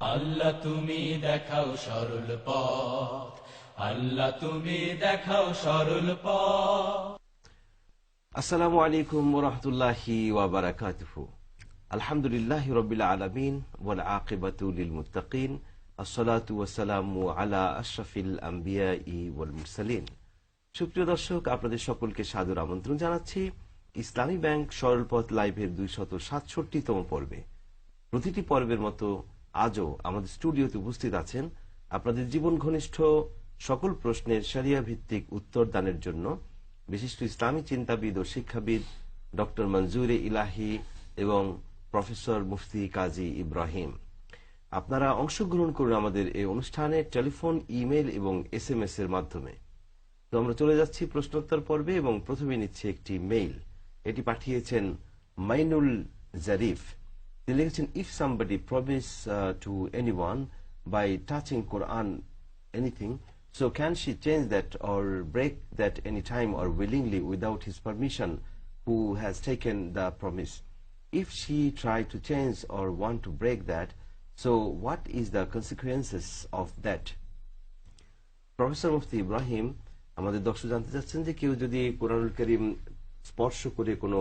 আল্লাহ তুমি দেখাও সরল পথ। আল্লাহ তুমি দেখাও সরল পথ। আসসালামু আলাইকুম ওয়াবারাকাতুহ। আলহামদুলিল্লাহ রবিল ওয়াল আসসালাতু আলা আশরাফিল ওয়াল মুরসালিন। সুপ্রিয় দর্শক, আপনাদের সকলকে সাদর আমন্ত্রণ জানাচ্ছি। ইসলামী ব্যাংক সরলপথ লাইভের দুইশত সাতষট্টিতম পর্বে। প্রতিটি পর্বের মতো আজও আমাদের স্টুডিওতে উপস্থিত আছেন আপনাদের জীবন ঘনিষ্ঠ সকল প্রশ্নের সারিয়া ভিত্তিক উত্তর দানের জন্য বিশিষ্ট ইসলামী চিন্তাবিদ ও শিক্ষাবিদ ডক্টর মঞ্জুরে ইলাহি এবং প্রফেসর মুফতি কাজী ইব্রাহিম। আপনারা অংশগ্রহণ করুন আমাদের এই অনুষ্ঠানে টেলিফোন, ইমেল এবং এস এম এস এর মাধ্যমে। তো আমরা চলে যাচ্ছি প্রশ্নোত্তর পর্বে এবং প্রথমে নিচ্ছে একটি মেইল। এটি পাঠিয়েছেন মাইনুল জারিফ। তিনি লিখেছেন if somebody promise to any one by touching Quran anything so can she change that or break that any time or willingly without his permission who has taken the promise if she try to change or want to break that so what is the consequences of that professor Mufti Ibrahim আমাদের দর্শক জানতে চাচ্ছেন যে কেউ যদি কোরআনুল করিম স্পর্শ করে কোনো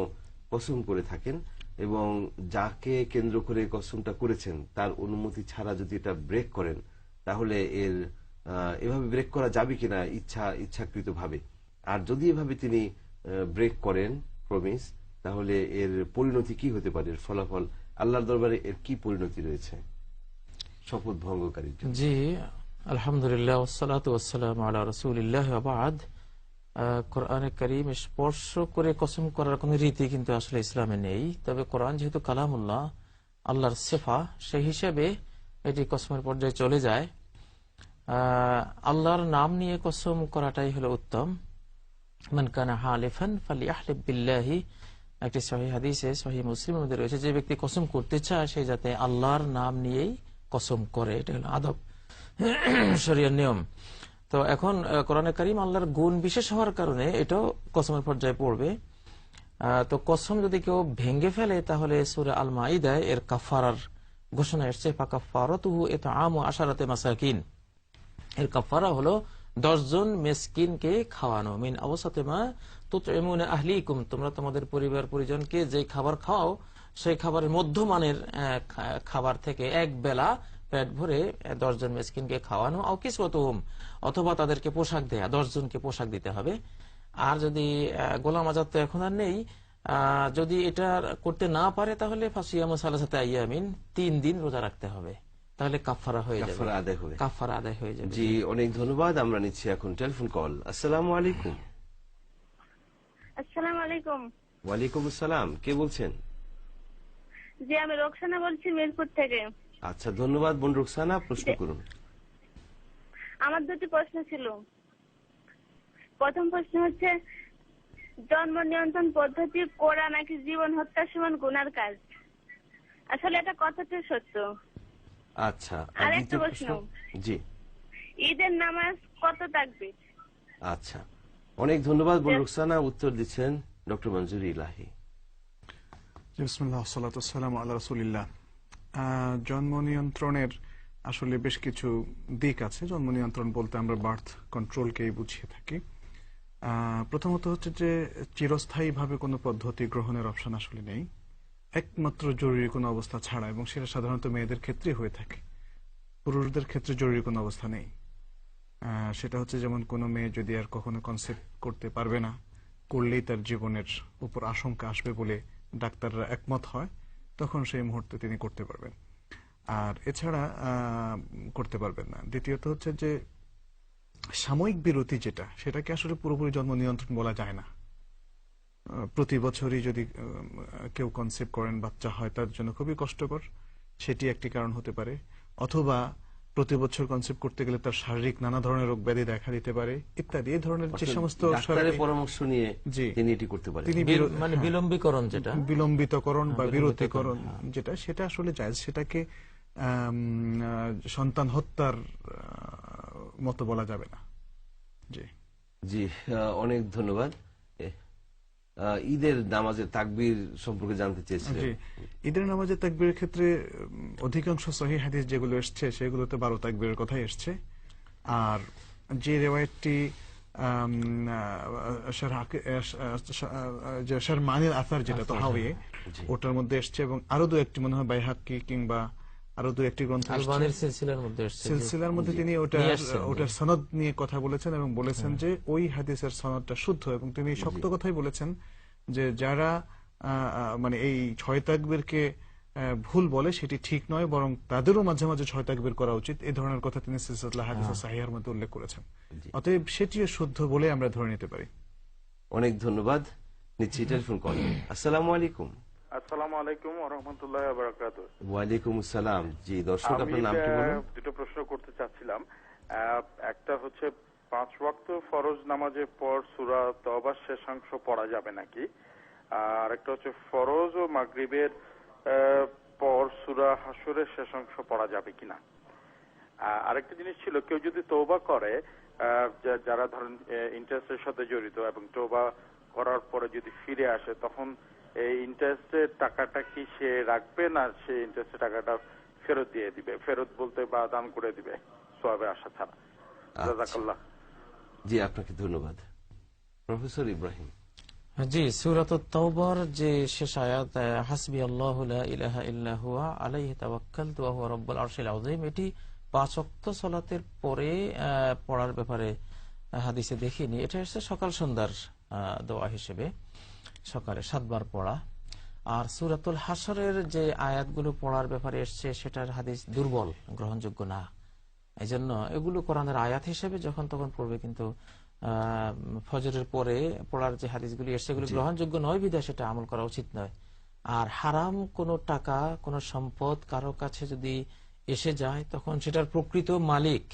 কসম করে থাকেন এবং যাকে কেন্দ্র করে কসমটা করেছেন, তার অনুমতি ছাড়া যদি এটা ব্রেক করেন, তাহলে এর এভাবে ব্রেক করা যাবে কিনা ইচ্ছা ইচ্ছাকৃত ভাবে আর যদি এভাবে তিনি ব্রেক করেন প্রমিস তাহলে এর পরিণতি কি হতে পারে? এর ফলাফল, আল্লাহর দরবারে এর কি পরিণতি রয়েছে? শপথ ভঙ্গকারীর জন্য। জি, আলহামদুলিল্লাহ ওসালাত ওসালাম আলা রসুলিল্লাহ আবাদ কোরআনে করিম স্পর্শ করে কসম করার কোন রীতি কিন্তু আসলে ইসলামে নেই। তবে কোরআন যেহেতু কালামুল্লাহ, আল্লাহর সেফা, সেই হিসেবে এটি কসমের পর্যায়ে চলে যায়। আল্লাহর নাম নিয়ে কসম করাটাই হলো উত্তম। মান কানা হালিফান ফালিয়াহলিফ বিল্লাহি, একটি সহি হাদিসে, সহি মুসলিমের মধ্যে রয়েছে, যে ব্যক্তি কসম করতে চায়, সে যাতে আল্লাহর নাম নিয়েই কসম করে। এটা হলো আদব শরীয় নিয়ম। তো এখন কোরআনে কারিম আল্লাহর গুণ বিশেষ হওয়ার কারণে এটাও কসমের পর্যায়ে পড়বে। তো কসম যদি কেউ ভেঙ্গে ফেলে, তাহলে সুরে আল মাইদায় এর কাফারার ঘোষণা এসছে ফাঁকা ফাকাফারতুহু এত আম ও আশারাতে মাসাকিন। এর কাফারা হলো দশজন মেসকিনকে খাওয়ানো, মিন অবস্থাতে মা তুতইমুনা আহলিকুম, তোমরা তোমাদের পরিবার পরিজনকে যে খাবার খাও সেই খাবারের মধ্যমানের খাবার থেকে এক বেলা পেট ভরে দশজন মেসকিনকে খাওয়ানো আও কিসমতুহুম অথবা তাদেরকে পোশাক দেয়া দশজনকে পোশাক দিতে হবে। আর যদি গোলাম আজাদ তো এখন আর নেই যদি এটা করতে না পারে তাহলে ফাসিয়াম সালাসাতে আইয়ামিন তিন দিন রোজা রাখতে হবে। তাহলে কাফারা হয়ে যাবে। কাফারা আদায় হবে। কাফারা আদায় হয়ে যাবে। জি অনেক ধন্যবাদ। আমরা নিচ্ছি এখন টেলিফোন কল। আসসালামু আলাইকুম। আসসালামু আলাইকুম। ওয়ালাইকুম আসসালাম। কে বলছেন? জি আমি রোকসানা বলছি মিরপুর থেকে। আচ্ছা ধন্যবাদ বোন রুকসানা প্রশ্ন করুন। আমার দুটি প্রশ্ন ছিল। প্রথম প্রশ্ন হচ্ছে জন্ম নিয়ন্ত্রণ পদ্ধতি করা নাকি জীবন হত্যা সমান গুনার কাজ? আসলে এটা কতটা সত্য। আচ্ছা আর একটা প্রশ্ন। জি। ঈদের নামাজ কত থাকবে আচ্ছা অনেক ধন্যবাদ বোন রুকসানা উত্তর দিচ্ছেন ডক্টর মঞ্জুরি ইলাহি। জি, বিসমিল্লাহ সালাতাম আল্লাহ রসুলিল্লাহ। জন্ম নিয়ন্ত্রণের আসলে বেশ কিছু দিক আছে। জন্ম নিয়ন্ত্রণ বলতে আমরা বার্থ কন্ট্রোলকেই বুঝিয়ে থাকি। প্রথমত হচ্ছে যে, চিরস্থায়ীভাবে কোনো পদ্ধতি গ্রহণের অপশন আসলে নেই। একমাত্র জরুরি কোনো অবস্থা ছাড়া, এবং সেটা সাধারণত মেয়েদের ক্ষেত্রে হয়ে থাকে। পুরুষদের ক্ষেত্রে জরুরি কোনো অবস্থা নেই। সেটা হচ্ছে যেমন কোনো মেয়ে যদি আর কখনো কনসেপ্ট করতে পারবে না, করলেই তার জীবনের উপর আশঙ্কা আসবে বলে ডাক্তাররা একমত হয়। তখন সেই মুহূর্তে তিনি করতে পারবেন। আর এছাড়া করতে পারবেন না। দ্বিতীয়ত হচ্ছে যে, সাময়িক বিরতি যেটা, সেটাকে আসলে পুরোপুরি জন্ম নিয়ন্ত্রণ বলা যায় না। প্রতি বছরই যদি কেউ কনসেপ্ট করেন বাচ্চা হয়, তার জন্য খুবই কষ্টকর। সেটি একটি কারণ হতে পারে। অথবা প্রতি বছর কনসেপ্ট করতে গেলে তার শারীরিক নানা ধরনের রোগ ব্যাধি দেখা দিতে পারে ইত্যাদি এই ধরনের যে সমস্ত ডাক্তারের পরামর্শ নিয়ে তিনি এটি করতে পারেন। তিনি মানে বিলম্বীকরণ যেটা। বিলম্বিতকরণ বা হ্যাঁ, বিরতিকরণ যেটা সেটা আসলে যায় সেটাকে আহ, সন্তান হত্যার আহ, মতো বলা যাবে না। জি। জি আহ, অনেক ধন্যবাদ। ঈদের নামাজের তাকবির সম্পর্কে জানতে চেয়েছিলেন। ঈদের নামাজের তাকবীরের ক্ষেত্রে অধিকাংশ সহি হাদিস যেগুলো এসছে সেগুলোতে বারো তাকবীরের কথাই এসছে। আর যে রেওয়ায়তটি মানিল আসার যেটা তো হাওয়ে ওটার মধ্যে এসছে এবং আরও দু একটি মনে হয় বাইহাক্কি কিংবা আরও দু একটি গ্রন্থ আলবানির সিলসিলার মধ্যে সিলসিলার মধ্যে তিনি জি। ওটার সনদ নিয়ে কথা বলেছেন এবং বলেছেন যে ওই হাদিসের সনদটা শুদ্ধ এবং তিনি শক্ত কথাই বলেছেন যে যারা মানে এই ছয় তাকবীরকে ভুল বলে সেটি ঠিক নয় বরং তাদেরও মাঝে মাঝে ছয় তাকবীর করা উচিত। এই ধরনের কথা তিনি সিলসিলা হাদিস সাহিহার মধ্যে উল্লেখ করেছেন। অতএব সেটিও শুদ্ধ বলে আমরা ধরে নিতে পারি। অনেক ধন্যবাদ। নিচ্ছি টেলিফোন কল। আসসালামু আলাইকুম। আসসালামু আলাইকুম রহমতুল্লাহ বারাকাত ওয়ালাইকুম আসসালাম। জি দর্শক আপনার নামটি আহ, বলুন? দুটো প্রশ্ন করতে চাচ্ছিলাম। একটা হচ্ছে পাঁচ ওয়াক্ত ফরজ নামাজের পর সুরা শেষাংশ পড়া যাবে নাকি? আর একটা হচ্ছে ফরজ ও মাগরিবের পর সুরা হাসুরের শেষাংশ পড়া যাবে কিনা? আরেকটা জিনিস ছিল কেউ যদি তৌবা করে যারা ধরেন ইন্টারেস্টের সাথে জড়িত এবং তৌবা করার পরে যদি ফিরে আসে তখন এই ইন্টারেস্টের টাকাটা কি সে রাখবে না সে ইন্টারেস্টের টাকাটা ফেরত দিয়ে দিবে? ফেরত বলতে বা দান করে দিবে? সোয়াবে আসা ছাড়া। জাজাকাল্লাহ। আচ্ছা। জি আপনাকে ধন্যবাদ। প্রফেসর ইব্রাহিম। জি সুরাত তওবার যে শেষ আয়াত আহ, হাসবি আল্লাহ লা ইলাহা ইল্লা হুয়া আলাইহি তাওয়াক্কালতু ওয়া হুয়া রাব্বুল আরশিল আযীম এটি পাঁচ ওয়াক্ত সালাতের পরে আহ, পড়ার ব্যাপারে হাদিসে দেখিনি। এটা হচ্ছে সকাল সন্ধ্যার দোয়া হিসেবে। সকালে সাতবার পড়া। আর সুরাতুল হাসরের যে আয়াতগুলো পড়ার ব্যাপারে এসছে সেটার হাদিস দুর্বল গ্রহণযোগ্য না। এই জন্য এগুলো কোরআনের আয়াত হিসেবে যখন তখন পড়বে কিন্তু ফজরের পরে পড়ার যে হাদিসগুলি এসছে সেগুলো গ্রহণযোগ্য নয় বিধায় সেটা আমল করা উচিত নয়। আর হারাম কোনো টাকা কোনো সম্পদ কারও কাছে যদি এসে যায় তখন সেটার প্রকৃত মালিক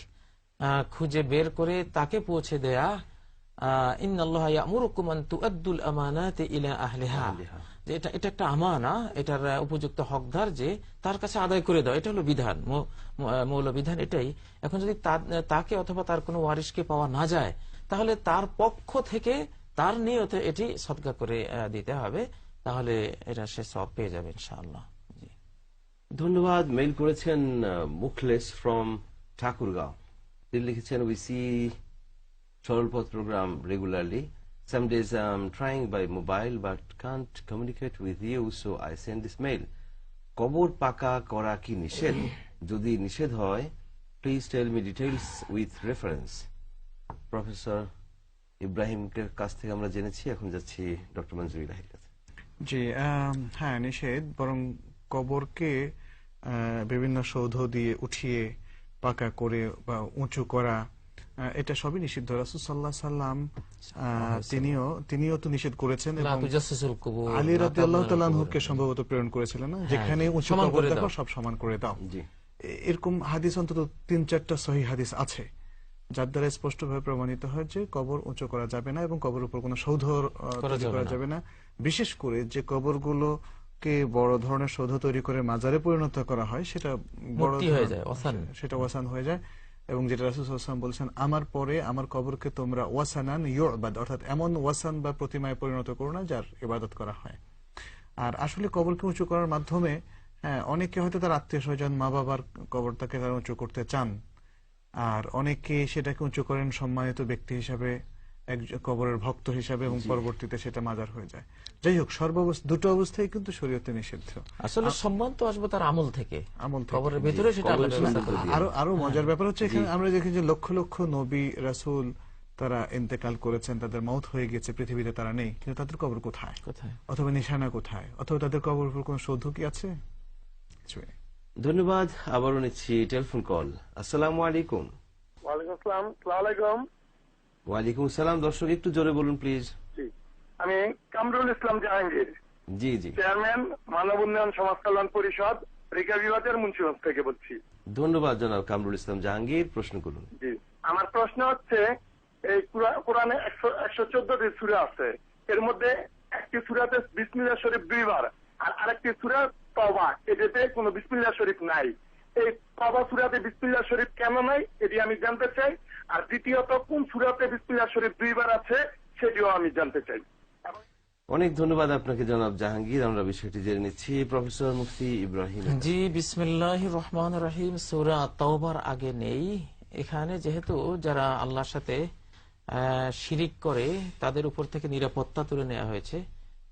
খুঁজে বের করে তাকে পৌঁছে দেয়া এটা একটা আমানা এটার উপযুক্ত হকদার যে তার কাছে আদায় করে দাও। এটা হলো বিধান মৌল এটাই। এখন যদি তাকে অথবা তার কোনো ওয়ারিশকে পাওয়া না যায় তাহলে তার পক্ষ থেকে তার নিয়তে এটি সদকা করে দিতে হবে। তাহলে এটা সে সব পেয়ে যাবে ইনশাআল্লাহ। ধন্যবাদ। মেইল করেছেন মুখলেস ফ্রম ঠাকুরগাঁও। তিনি লিখেছেন we see program regularly some days I am trying by mobile but can't communicate with you so I send this mail কবর পাকা করা কি নিষেধ? যদি নিষেধ হয় please tell me details with reference professor ইব্রাহিমের কাছ থেকে আমরা জেনেছি, এখন যাচ্ছি ডক্টর মঞ্জুর ইলাহির জি হ্যাঁ নিষেধ, বরং কবরকে বিভিন্ন সৌধ দিয়ে উঠিয়ে পাকা করে বা উঁচু করা এটা সবই নিষিদ্ধ। রাসুল সাল্লাহ সাল্লাম তিনিও তিনিও তো নিষেধ করেছেন এবং আলী রাদি আল্লাহ তাবনাল সম্ভবত প্রেরণ করেছিলেন না? যেখানে উঁচু কবর দেখো সব সমান করে দাও। এরকম হাদিস অন্তত তিন চারটা সহি হাদিস আছে যার দ্বারা স্পষ্টভাবে প্রমাণিত হয় যে কবর উঁচু করা যাবে না এবং কবর উপর কোনো সৌধ করা তৈরি যাবে করা না। যাবে না। বিশেষ করে যে কবরগুলোকে বড় ধরনের সৌধ তৈরি করে মাজারে পরিণত করা হয় সেটা বড় হয়ে যায়, সেটা ওয়াসান হয়ে যায়। এবং যেটা রাসুসাল্লাম বলছেন, আমার পরে আমার কবরকে তোমরা ওয়াসানান ইয়বাদ অর্থাৎ এমন ওয়াসান বা প্রতিমায় পরিণত করো না যার ইবাদত করা হয়। আর আসলে কবরকে উঁচু করার মাধ্যমে হ্যাঁ অনেকে হয়তো তার আত্মীয় স্বজন মা বাবার কবরটাকে তারা উঁচু করতে চান। আর অনেকে সেটাকে উঁচু করেন সম্মানিত ব্যক্তি হিসাবে। এক কবরের ভক্ত হিসাবে এবং পরবর্তীতে সেটা মাজার হয়ে যায়। যাই হোক সর্বাবস্থা দুটো অবস্থায় কিন্তু শরীয়তে নিষিদ্ধ। আসলে সম্মান তো আসবে তার আমল থেকে। আমল কবরের ভেতরে সেটা। আরও আরও মজার ব্যাপার হচ্ছে এখানে আমরা দেখি যে লক্ষ লক্ষ নবী রাসূল তারা ইন্তেকাল করেছেন তাদের মৌত হয়ে গেছে পৃথিবীতে তারা নেই। কিন্তু তাদের কবর কোথায়? কোথায়? অথবা নিশানা কোথায়? অথবা তাদের কবর উপর কোন সৌধ কি আছে? ধন্যবাদ আবারও নিচ্ছি টেলিফোন কল। আসসালামু আলাইকুম। ওয়ালাইকুম আসসালাম। সালাম আলাইকুম। ওয়ালাইকুম সালাম দর্শক একটু জোরে বলুন প্লিজ আমি কামরুল ইসলাম জাহাঙ্গীর জি জি। চেয়ারম্যান মানব উন্নয়ন সমাজ কল্যাণ পরিষদ রিকা বিভাগের মুন্সিগঞ্জ থেকে বলছি। ধন্যবাদ জনাব কামরুল ইসলাম জাহাঙ্গীর। প্রশ্ন করুন। জি। আমার প্রশ্ন হচ্ছে এই কোরআনে একশো চোদ্দটি সুরা আছে। এর মধ্যে একটি সুরাতে বিসমিল্লাহ শরীফ দুইবার আর আরেকটি সুরা তবা এটাতে কোনো বিসমিল্লাহ শরীফ নাই। এই তবা সুরাতে বিসমিল্লাহ শরীফ কেন নাই এটি আমি জানতে চাই। আর দ্বিতীয়ত কোন সুরাতে বিসমিল্লাহ শরীফ দুইবার আছে সেটিও আমি জানতে চাই। অনেক ধন্যবাদ আপনাকে জনাব জাহাঙ্গীর। আমরা বিষয়টি জেনে নিচ্ছি। প্রফেসর মুফতি ইব্রাহিম জি বিসমিল্লাহ রহমান রহিম। সুরা তওবার আগে নেই। এখানে যেহেতু যারা আল্লাহর সাথে আহ, শিরিক করে তাদের উপর থেকে নিরাপত্তা তুলে নেওয়া হয়েছে।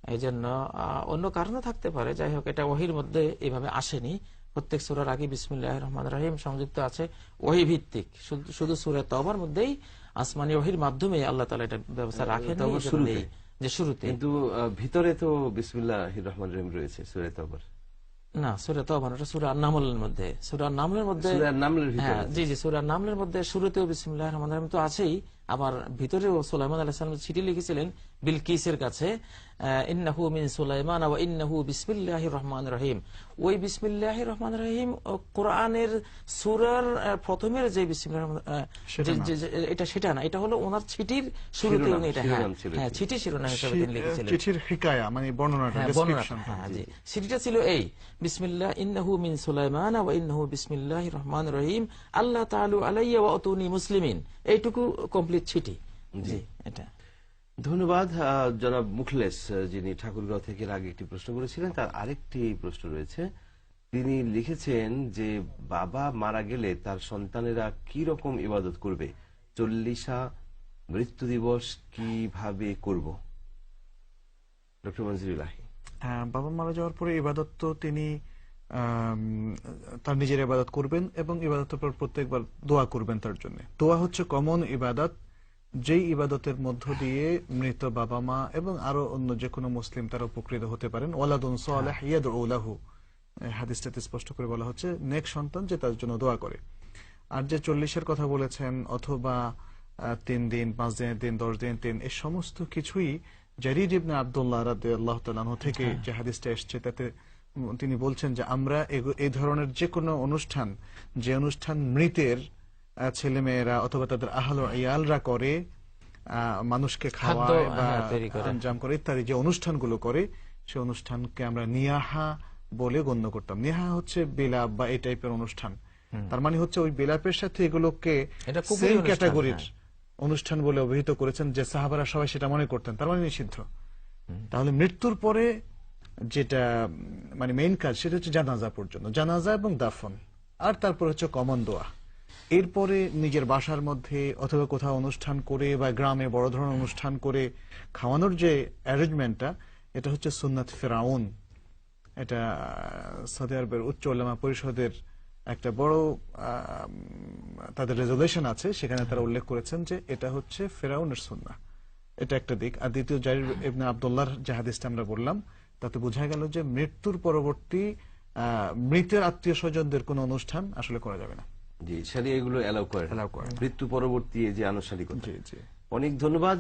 এই জন্য আহ, অন্য কারণও থাকতে পারে। যাই হোক এটা ওহির মধ্যে এভাবে আসেনি। প্রত্যেক সুরার আগে বিসমিল্লাহ রহমান রহিম সংযুক্ত আছে ওহি ভিত্তিক শুধু- সুরা তওবার মধ্যেই আসমানি ওহির মাধ্যমে আল্লাহ তালা এটা ব্যবস্থা রাখেন শুরুতে। যে শুরুতে। কিন্তু ভিতরে তো বিসমিল্লাহ রহমান রহিম রয়েছে সুরে তবর না সুরা না, ওটা সুরা নামলের মধ্যে। সুরা নামলের মধ্যে হ্যাঁ, জি জি সুরা নামলের মধ্যে শুরুতেও বিসমিল্লাহ রহমান রহিম তো আছেই। আবার ভিতরেও সুলাইমান আলাইহিস সালাম চিঠি লিখেছিলেন বিলকিসের কাছে আহ, ইন্নাহু মিন সুলাইমান ওয়া ইন্নাহু বিসমিল্লাহির রহমান রহিম ওই বিসমিল্লাহির রহমান রহিম কোরআনের সূরার প্রথমের যে বিসমিল্লাহির রহমান- আহ, সেটা যে- না। যে- যে- এটা সেটা না এটা হলো ওনার চিঠির শুরুতে উনি এটা হ্যাঁ ছিল চিঠি শিরোনাম হিসেবে তিনি লিখেছিলেন চিঠির হিকায়া মানে বর্ণনাটা হ্যাঁ, বর্ণনা, description টা। জি। সিটিটা ছিল এই বিসমিল্লাহ ইন্নাহু মিন সুলাইমান ওয়া ইন্নাহু বিসমিল্লাহির রহমানির রহিম আল্লাহ তাআলু আলাইয়া ওয়া আতুনি মুসলিমিন এইটুকু কমপ্লিট চিঠি জি। এটা। ধন্যবাদ জনাব মুখলেস যিনি ঠাকুরগাঁও থেকে আগে একটি প্রশ্ন করেছিলেন তার আরেকটি প্রশ্ন রয়েছে। তিনি লিখেছেন যে বাবা মারা গেলে তার সন্তানেরা কি রকম ইবাদত করবে? চল্লিশা মৃত্যু দিবস কীভাবে করব? ডক্টর মঞ্জুরুল্লাহি হ্যাঁ, বাবা মারা যাওয়ার পরে ইবাদত তো তিনি তার নিজের ইবাদত করবেন এবং ইবাদতের পর প্রত্যেকবার দোয়া করবেন তার জন্য। দোয়া হচ্ছে কমন ইবাদত যেই ইবাদতের মধ্য দিয়ে মৃত বাবা মা এবং আরও অন্য যে কোনো মুসলিম তারা উপকৃত হতে পারেন। ওয়ালাদুন সালেহ হাদিসটাতে স্পষ্ট করে বলা হচ্ছে নেক সন্তান যে তার জন্য দোয়া করে। আর যে চল্লিশের কথা বলেছেন অথবা তিন দিন পাঁচ দিনের দিন দশ দিন তিন এই সমস্ত কিছুই জারির ইবনে আবদুল্লাহ রাদে আল্লাহ থেকে যে হাদিসটা এসছে তাতে তিনি বলছেন যে আমরা এই ধরনের যে কোনো অনুষ্ঠান যে অনুষ্ঠান মৃতের ছেলেমেয়েরা অথবা তাদের আহল ইয়ালরা করে মানুষকে খাওয়ায় বা হ্যাঁ, করে। ইত্যাদি যে অনুষ্ঠানগুলো করে সে অনুষ্ঠানকে আমরা নিয়াহা বলে গণ্য করতাম। নিয়াহা হচ্ছে বেলাপ বা এই টাইপের অনুষ্ঠান। তার মানে হচ্ছে ওই বেলাপের সাথে এগুলোকে ক্যাটাগরির। অনুষ্ঠান বলে অভিহিত করেছেন যে সাহাবারা সবাই সেটা মনে করতেন। তার মানে নিষিদ্ধ। তাহলে মৃত্যুর পরে যেটা মানে মেইন কাজ সেটা হচ্ছে জানাজা পর্যন্ত। জানাজা এবং দাফন। আর তারপর হচ্ছে কমন দোয়া। এরপরে নিজের বাসার মধ্যে অথবা কোথাও অনুষ্ঠান করে বা গ্রামে বড় ধরনের অনুষ্ঠান করে খাওয়ানোর যে অ্যারেঞ্জমেন্টটা এটা হচ্ছে সুন্নাত ফেরাউন। এটা সৌদি আরবের উচ্চ ওলামা পরিষদের একটা বড় তাদের রেজলিউশন আছে। সেখানে তারা উল্লেখ করেছেন যে এটা হচ্ছে ফেরাউনের সুন্না এটা একটা দিক। আর দ্বিতীয় জারির ইবনে আবদুল্লাহর জাহাদিসটা আমরা বললাম তাতে বোঝা গেল যে মৃত্যুর পরবর্তী মৃতের আত্মীয় স্বজনদের কোন অনুষ্ঠান আসলে করা যাবে না। জি সারি এগুলো অ্যালাউ করে। মৃত্যু পরবর্তী যে আনুষ্ঠানিকতা। অনেক ধন্যবাদ।